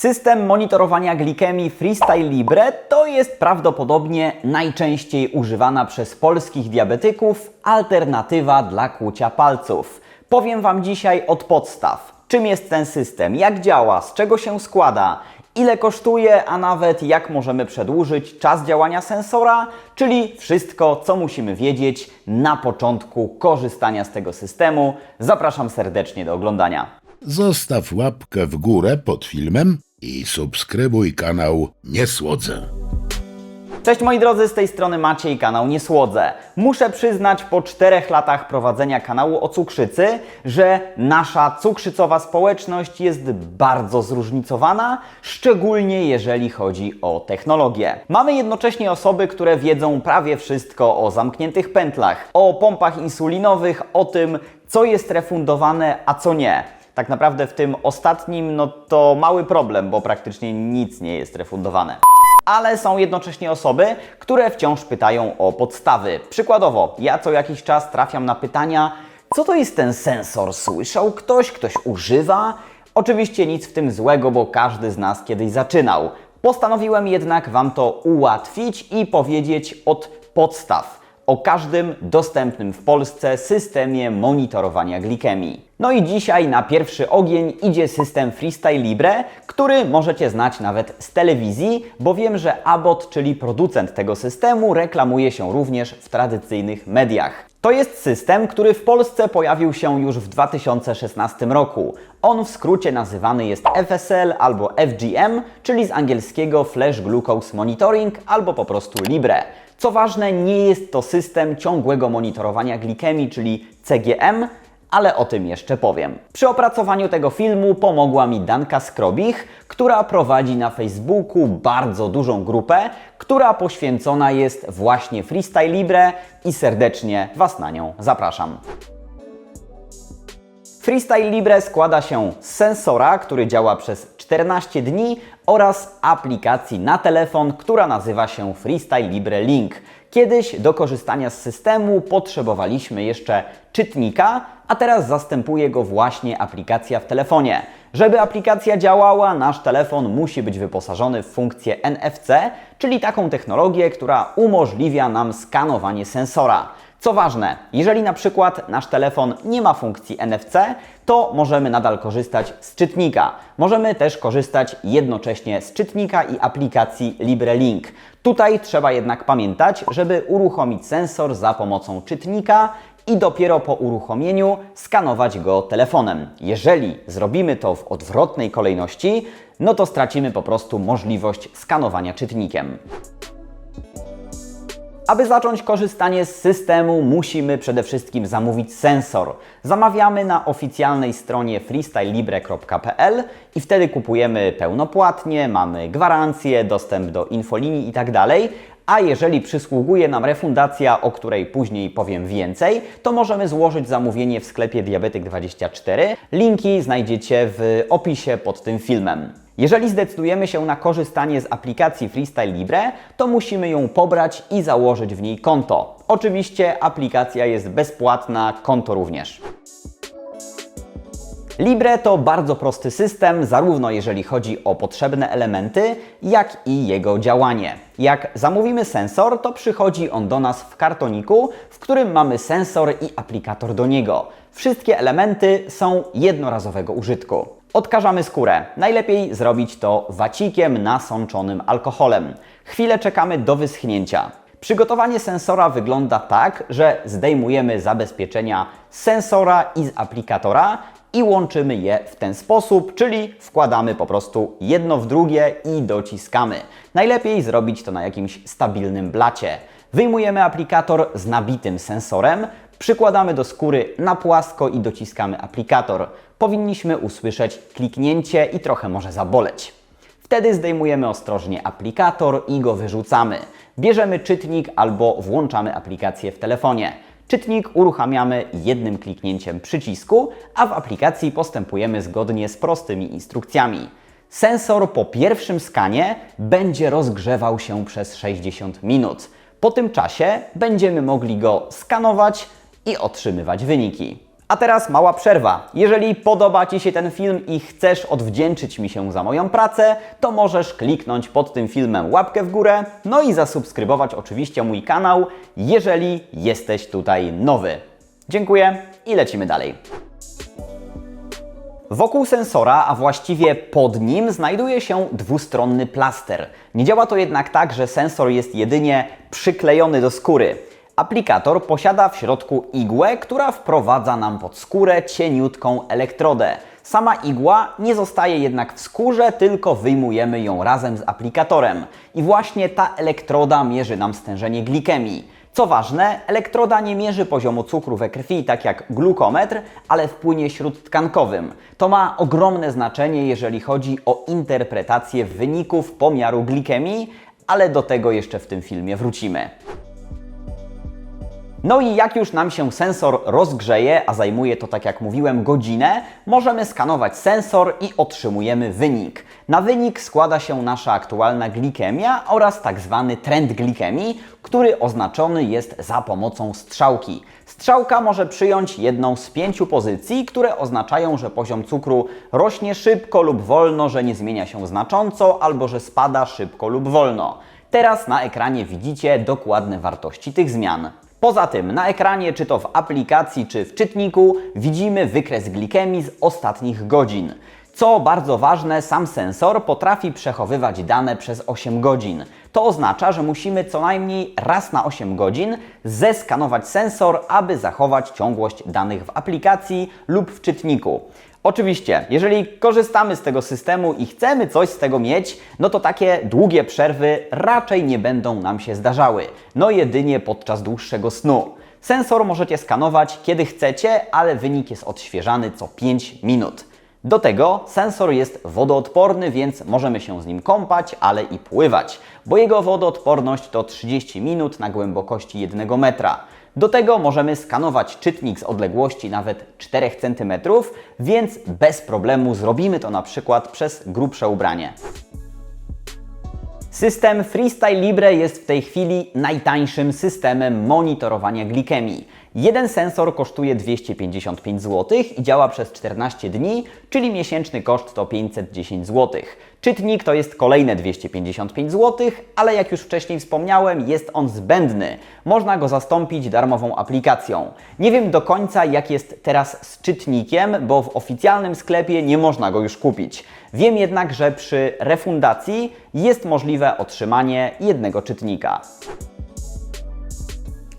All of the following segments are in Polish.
System monitorowania glikemii Freestyle Libre to jest prawdopodobnie najczęściej używana przez polskich diabetyków alternatywa dla kłucia palców. Powiem Wam dzisiaj od podstaw. Czym jest ten system, jak działa, z czego się składa, ile kosztuje, a nawet jak możemy przedłużyć czas działania sensora, czyli wszystko, co musimy wiedzieć na początku korzystania z tego systemu. Zapraszam serdecznie do oglądania. Zostaw łapkę w górę pod filmem i subskrybuj kanał Niesłodzę. Cześć moi drodzy, z tej strony Maciej, kanał Nie Słodzę. Muszę przyznać po czterech latach prowadzenia kanału o cukrzycy, że nasza cukrzycowa społeczność jest bardzo zróżnicowana, szczególnie jeżeli chodzi o technologię. Mamy jednocześnie osoby, które wiedzą prawie wszystko o zamkniętych pętlach, o pompach insulinowych, o tym, co jest refundowane, a co nie. Tak naprawdę w tym ostatnim, no to mały problem, bo praktycznie nic nie jest refundowane ale są jednocześnie osoby, które wciąż pytają o podstawy. Przykładowo, ja co jakiś czas trafiam na pytania, co to jest ten sensor? Słyszał ktoś? Ktoś używa? Oczywiście nic w tym złego, bo każdy z nas kiedyś zaczynał. Postanowiłem jednak Wam to ułatwić i powiedzieć od podstaw o każdym dostępnym w Polsce systemie monitorowania glikemii. No i dzisiaj na pierwszy ogień idzie system Freestyle Libre, który możecie znać nawet z telewizji, bo wiem, że Abbott, czyli producent tego systemu, reklamuje się również w tradycyjnych mediach. To jest system, który w Polsce pojawił się już w 2016 roku. On w skrócie nazywany jest FSL albo FGM, czyli z angielskiego Flash Glucose Monitoring albo po prostu Libre. Co ważne, nie jest to system ciągłego monitorowania glikemii, czyli CGM, ale o tym jeszcze powiem. Przy opracowaniu tego filmu pomogła mi Danka Skrobich, która prowadzi na Facebooku bardzo dużą grupę, która poświęcona jest właśnie Freestyle Libre i serdecznie Was na nią zapraszam. Freestyle Libre składa się z sensora, który działa przez 14 dni oraz aplikacji na telefon, która nazywa się Freestyle Libre Link. Kiedyś do korzystania z systemu potrzebowaliśmy jeszcze czytnika, a teraz zastępuje go właśnie aplikacja w telefonie. Żeby aplikacja działała, nasz telefon musi być wyposażony w funkcję NFC, czyli taką technologię, która umożliwia nam skanowanie sensora. Co ważne, jeżeli na przykład nasz telefon nie ma funkcji NFC, to możemy nadal korzystać z czytnika. Możemy też korzystać jednocześnie z czytnika i aplikacji LibreLink. Tutaj trzeba jednak pamiętać, żeby uruchomić sensor za pomocą czytnika i dopiero po uruchomieniu skanować go telefonem. Jeżeli zrobimy to w odwrotnej kolejności, no to stracimy po prostu możliwość skanowania czytnikiem. Aby zacząć korzystanie z systemu, musimy przede wszystkim zamówić sensor. Zamawiamy na oficjalnej stronie freestylelibre.pl i wtedy kupujemy pełnopłatnie, mamy gwarancję, dostęp do infolinii itd. A jeżeli przysługuje nam refundacja, o której później powiem więcej, to możemy złożyć zamówienie w sklepie Diabetyk24. Linki znajdziecie w opisie pod tym filmem. Jeżeli zdecydujemy się na korzystanie z aplikacji Freestyle Libre, to musimy ją pobrać i założyć w niej konto. Oczywiście aplikacja jest bezpłatna, konto również. Libre to bardzo prosty system, zarówno jeżeli chodzi o potrzebne elementy, jak i jego działanie. Jak zamówimy sensor, to przychodzi on do nas w kartoniku, w którym mamy sensor i aplikator do niego. Wszystkie elementy są jednorazowego użytku. Odkażamy skórę. Najlepiej zrobić to wacikiem nasączonym alkoholem. Chwilę czekamy do wyschnięcia. Przygotowanie sensora wygląda tak, że zdejmujemy zabezpieczenia sensora i z aplikatora i łączymy je w ten sposób, czyli wkładamy po prostu jedno w drugie i dociskamy. Najlepiej zrobić to na jakimś stabilnym blacie. Wyjmujemy aplikator z nabitym sensorem, przykładamy do skóry na płasko i dociskamy aplikator. Powinniśmy usłyszeć kliknięcie i trochę może zaboleć. Wtedy zdejmujemy ostrożnie aplikator i go wyrzucamy. Bierzemy czytnik albo włączamy aplikację w telefonie. Czytnik uruchamiamy jednym kliknięciem przycisku, a w aplikacji postępujemy zgodnie z prostymi instrukcjami. Sensor po pierwszym skanie będzie rozgrzewał się przez 60 minut. Po tym czasie będziemy mogli go skanować i otrzymywać wyniki. A teraz mała przerwa. Jeżeli podoba Ci się ten film i chcesz odwdzięczyć mi się za moją pracę, to możesz kliknąć pod tym filmem łapkę w górę, no i zasubskrybować oczywiście mój kanał, jeżeli jesteś tutaj nowy. Dziękuję i lecimy dalej. Wokół sensora, a właściwie pod nim, znajduje się dwustronny plaster. Nie działa to jednak tak, że sensor jest jedynie przyklejony do skóry. Aplikator posiada w środku igłę, która wprowadza nam pod skórę cieniutką elektrodę. Sama igła nie zostaje jednak w skórze, tylko wyjmujemy ją razem z aplikatorem. I właśnie ta elektroda mierzy nam stężenie glikemii. Co ważne, elektroda nie mierzy poziomu cukru we krwi tak jak glukometr, ale w płynie śródtkankowym. To ma ogromne znaczenie, jeżeli chodzi o interpretację wyników pomiaru glikemii, ale do tego jeszcze w tym filmie wrócimy. No i jak już nam się sensor rozgrzeje, a zajmuje to, tak jak mówiłem, godzinę, możemy skanować sensor i otrzymujemy wynik. Na wynik składa się nasza aktualna glikemia oraz tak zwany trend glikemii, który oznaczony jest za pomocą strzałki. Strzałka może przyjąć jedną z pięciu pozycji, które oznaczają, że poziom cukru rośnie szybko lub wolno, że nie zmienia się znacząco albo że spada szybko lub wolno. Teraz na ekranie widzicie dokładne wartości tych zmian. Poza tym na ekranie, czy to w aplikacji, czy w czytniku, widzimy wykres glikemii z ostatnich godzin. Co bardzo ważne, sam sensor potrafi przechowywać dane przez 8 godzin. To oznacza, że musimy co najmniej raz na 8 godzin zeskanować sensor, aby zachować ciągłość danych w aplikacji lub w czytniku. Oczywiście, jeżeli korzystamy z tego systemu i chcemy coś z tego mieć, no to takie długie przerwy raczej nie będą nam się zdarzały. No jedynie podczas dłuższego snu. Sensor możecie skanować kiedy chcecie, ale wynik jest odświeżany co 5 minut. Do tego sensor jest wodoodporny, więc możemy się z nim kąpać, ale i pływać, bo jego wodoodporność to 30 minut na głębokości 1 metra. Do tego możemy skanować czytnik z odległości nawet 4 cm, więc bez problemu zrobimy to na przykład przez grubsze ubranie. System Freestyle Libre jest w tej chwili najtańszym systemem monitorowania glikemii. Jeden sensor kosztuje 255 zł i działa przez 14 dni, czyli miesięczny koszt to 510 zł. Czytnik to jest kolejne 255 zł, ale jak już wcześniej wspomniałem, jest on zbędny. Można go zastąpić darmową aplikacją. Nie wiem do końca, jak jest teraz z czytnikiem, bo w oficjalnym sklepie nie można go już kupić. Wiem jednak, że przy refundacji jest możliwe otrzymanie jednego czytnika.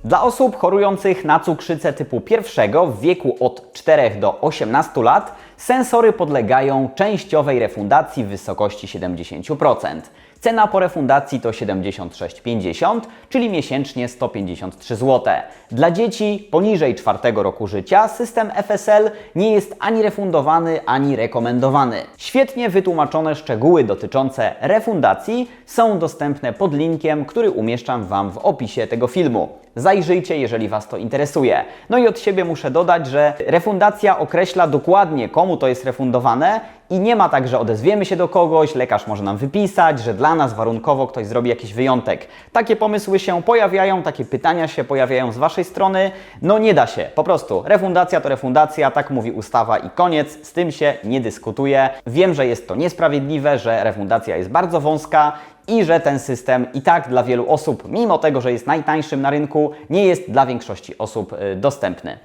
Dla osób chorujących na cukrzycę typu pierwszego w wieku od 4 do 18 lat sensory podlegają częściowej refundacji w wysokości 70%. Cena po refundacji to 76,50, czyli miesięcznie 153 zł. Dla dzieci poniżej 4 roku życia system FSL nie jest ani refundowany, ani rekomendowany. Świetnie wytłumaczone szczegóły dotyczące refundacji są dostępne pod linkiem, który umieszczam Wam w opisie tego filmu. Zajrzyjcie, jeżeli Was to interesuje. No i od siebie muszę dodać, że refundacja określa dokładnie, komu to jest refundowane i nie ma tak, że odezwiemy się do kogoś, lekarz może nam wypisać, że dla nas warunkowo ktoś zrobi jakiś wyjątek. Takie pomysły się pojawiają, takie pytania się pojawiają z Waszej strony. No nie da się, po prostu. Refundacja to refundacja, tak mówi ustawa i koniec. Z tym się nie dyskutuje. Wiem, że jest to niesprawiedliwe, że refundacja jest bardzo wąska i że ten system i tak dla wielu osób, mimo tego, że jest najtańszym na rynku, nie jest dla większości osób y, dostępny.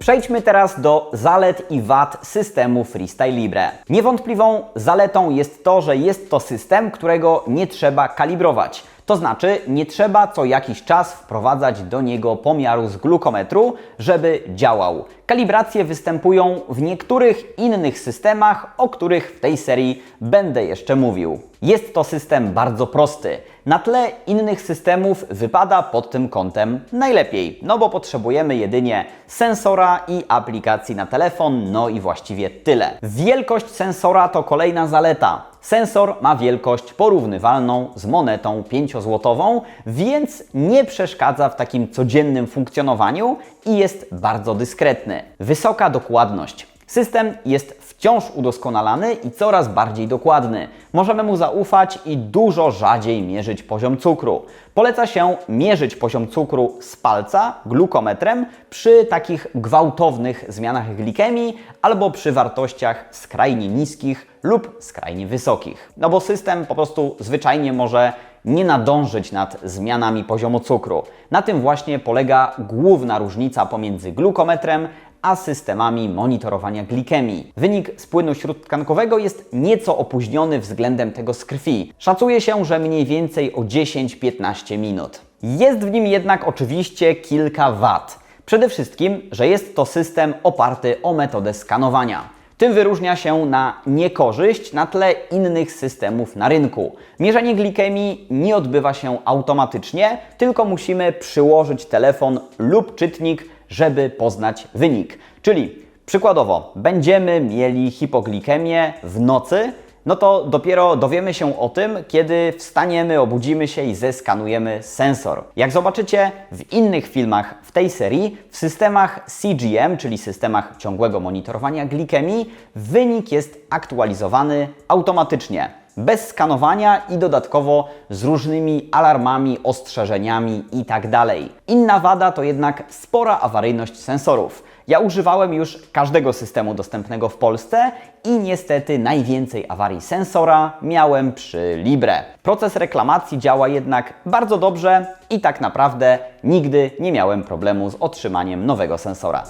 Przejdźmy teraz do zalet i wad systemu Freestyle Libre. Niewątpliwą zaletą jest to, że jest to system, którego nie trzeba kalibrować. To znaczy, nie trzeba co jakiś czas wprowadzać do niego pomiaru z glukometru, żeby działał. Kalibracje występują w niektórych innych systemach, o których w tej serii będę jeszcze mówił. Jest to system bardzo prosty. Na tle innych systemów wypada pod tym kątem najlepiej, no bo potrzebujemy jedynie sensora i aplikacji na telefon, no i właściwie tyle. Wielkość sensora to kolejna zaleta. Sensor ma wielkość porównywalną z monetą 5-złotową, więc nie przeszkadza w takim codziennym funkcjonowaniu i jest bardzo dyskretny. Wysoka dokładność. System jest wciąż udoskonalany i coraz bardziej dokładny. Możemy mu zaufać i dużo rzadziej mierzyć poziom cukru. Poleca się mierzyć poziom cukru z palca glukometrem przy takich gwałtownych zmianach glikemii albo przy wartościach skrajnie niskich lub skrajnie wysokich. No bo system po prostu zwyczajnie może nie nadążyć nad zmianami poziomu cukru. Na tym właśnie polega główna różnica pomiędzy glukometrem a systemami monitorowania glikemii. Wynik z płynu śródtkankowego jest nieco opóźniony względem tego z krwi. Szacuje się, że mniej więcej o 10-15 minut. Jest w nim jednak oczywiście kilka wad. Przede wszystkim, że jest to system oparty o metodę skanowania. Tym wyróżnia się na niekorzyść na tle innych systemów na rynku. Mierzenie glikemii nie odbywa się automatycznie, tylko musimy przyłożyć telefon lub czytnik, żeby poznać wynik. Czyli przykładowo, będziemy mieli hipoglikemię w nocy, no to dopiero dowiemy się o tym, kiedy wstaniemy, obudzimy się i zeskanujemy sensor. Jak zobaczycie w innych filmach w tej serii, w systemach CGM, czyli systemach ciągłego monitorowania glikemii, wynik jest aktualizowany automatycznie. Bez skanowania i dodatkowo z różnymi alarmami, ostrzeżeniami itd. Inna wada to jednak spora awaryjność sensorów. Ja używałem już każdego systemu dostępnego w Polsce i niestety najwięcej awarii sensora miałem przy Libre. Proces reklamacji działa jednak bardzo dobrze i tak naprawdę nigdy nie miałem problemu z otrzymaniem nowego sensora.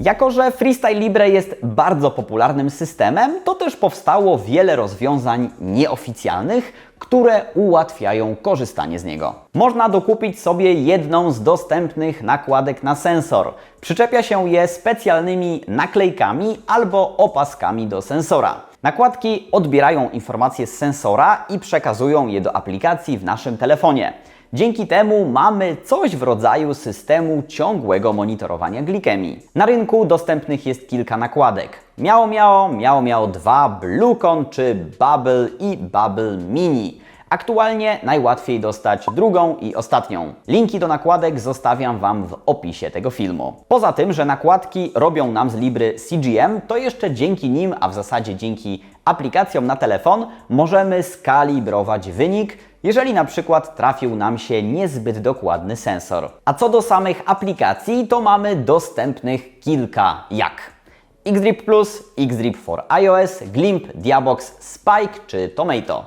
Jako, że Freestyle Libre jest bardzo popularnym systemem, to też powstało wiele rozwiązań nieoficjalnych, które ułatwiają korzystanie z niego. Można dokupić sobie jedną z dostępnych nakładek na sensor. Przyczepia się je specjalnymi naklejkami albo opaskami do sensora. Nakładki odbierają informacje z sensora i przekazują je do aplikacji w naszym telefonie. Dzięki temu mamy coś w rodzaju systemu ciągłego monitorowania glikemii. Na rynku dostępnych jest kilka nakładek. Miało Miało, Miało Miało 2, Bluecon czy Bubble i Bubble Mini. Aktualnie najłatwiej dostać drugą i ostatnią. Linki do nakładek zostawiam Wam w opisie tego filmu. Poza tym, że nakładki robią nam z Libry CGM, to jeszcze dzięki nim, a w zasadzie dzięki aplikacjom na telefon, możemy skalibrować wynik, jeżeli na przykład trafił nam się niezbyt dokładny sensor. A co do samych aplikacji, to mamy dostępnych kilka, jak Xdrip Plus, Xdrip for iOS, Glimp, Diabox, Spike czy Tomato.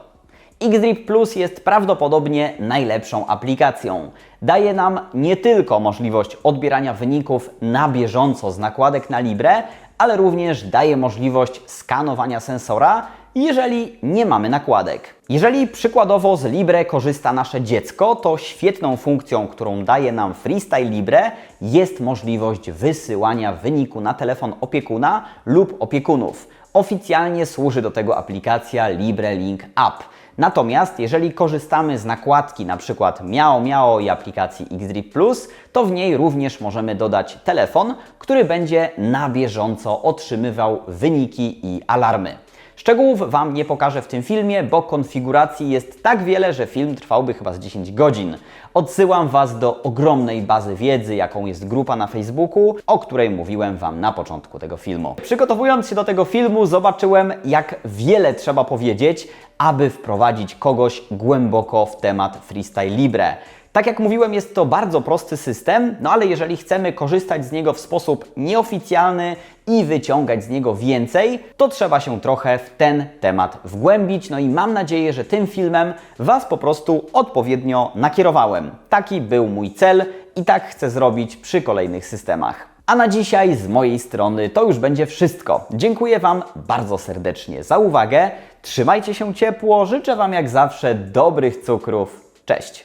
Xdrip Plus jest prawdopodobnie najlepszą aplikacją. Daje nam nie tylko możliwość odbierania wyników na bieżąco z nakładek na Libre, ale również daje możliwość skanowania sensora, jeżeli nie mamy nakładek. Jeżeli przykładowo z Libre korzysta nasze dziecko, to świetną funkcją, którą daje nam Freestyle Libre, jest możliwość wysyłania wyniku na telefon opiekuna lub opiekunów. Oficjalnie służy do tego aplikacja Libre Link App. Natomiast jeżeli korzystamy z nakładki np. Miao Miao i aplikacji Xdrip Plus, to w niej również możemy dodać telefon, który będzie na bieżąco otrzymywał wyniki i alarmy. Szczegółów Wam nie pokażę w tym filmie, bo konfiguracji jest tak wiele, że film trwałby chyba z 10 godzin. Odsyłam Was do ogromnej bazy wiedzy, jaką jest grupa na Facebooku, o której mówiłem Wam na początku tego filmu. Przygotowując się do tego filmu, zobaczyłem, jak wiele trzeba powiedzieć, aby wprowadzić kogoś głęboko w temat Freestyle Libre. Tak jak mówiłem, jest to bardzo prosty system, no ale jeżeli chcemy korzystać z niego w sposób nieoficjalny i wyciągać z niego więcej, to trzeba się trochę w ten temat wgłębić. No i mam nadzieję, że tym filmem Was po prostu odpowiednio nakierowałem. Taki był mój cel i tak chcę zrobić przy kolejnych systemach. A na dzisiaj z mojej strony to już będzie wszystko. Dziękuję Wam bardzo serdecznie za uwagę. Trzymajcie się ciepło, życzę Wam jak zawsze dobrych cukrów. Cześć!